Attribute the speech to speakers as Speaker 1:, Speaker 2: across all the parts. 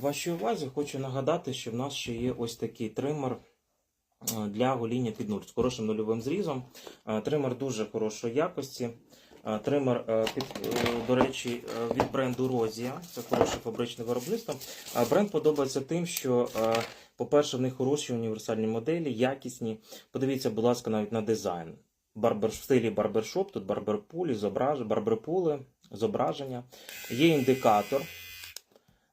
Speaker 1: Вашій увазі хочу нагадати, що в нас ще є ось такий тример е, для гоління під нуль з хорошим нульовим зрізом. Е, Тример дуже хорошої якості. Е, Тример, під, до речі, від бренду Розія. Це хороше фабричне виробництво. Бренд подобається тим, що, по-перше, в них хороші універсальні моделі, якісні. Подивіться, будь ласка, навіть на дизайн. Барбер, в стилі барбершоп, тут барберпулі, зображ, барберпули, зображення. Є індикатор.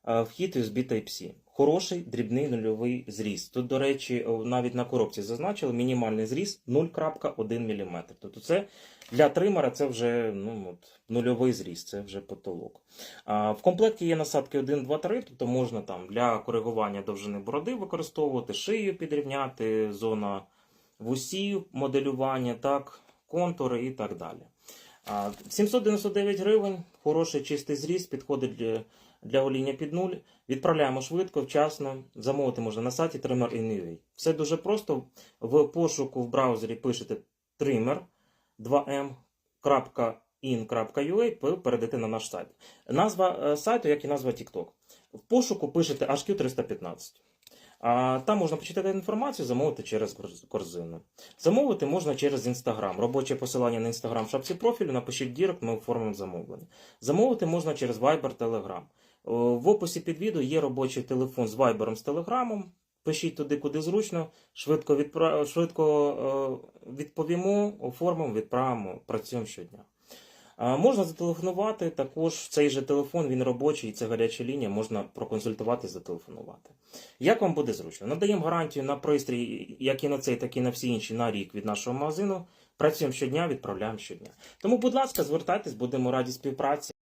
Speaker 1: Вхід USB Type-C. Хороший дрібний нульовий зріз. Тут, до речі, навіть на коробці зазначили мінімальний зріз 0,1 мм. Тобто це для тримера це вже ну, от, нульовий зріз, це вже потолок. А, в комплекті є насадки 1, 2, 3, тобто можна там для коригування довжини бороди використовувати, шию підрівняти, зона вусів, моделювання, так, контури і так далі. А, 799 гривень, хороший чистий зріз, підходить для, для гоління під нуль. Відправляємо швидко, вчасно. Замовити можна на сайті trimmer.in.ua. Все дуже просто. В пошуку в браузері пишете trimmer 2m.in.ua, ви перейдете на наш сайт. Назва е, сайту, як і назва TikTok. В пошуку пишете HQ315. Там можна почитати інформацію, замовити через корзину. Замовити можна через Instagram. Робоче посилання на Instagram в шапці профілю, напишіть Дірект, ми оформимо замовлення. Замовити можна через Viber, Telegram. В описі під відео є робочий телефон з Viber, з Telegram. Пишіть туди, куди зручно, швидко, відпра... швидко е, відповімо, оформимо, відправимо, працюємо щодня. Можна зателефонувати також в цей же телефон, він робочий, це гаряча лінія, можна проконсультувати, зателефонувати. Як вам буде зручно? Надаємо гарантію на пристрій, як і на цей, так і на всі інші на рік від нашого магазину. Працюємо щодня, відправляємо щодня. Тому, будь ласка, звертайтесь, будемо раді співпраці.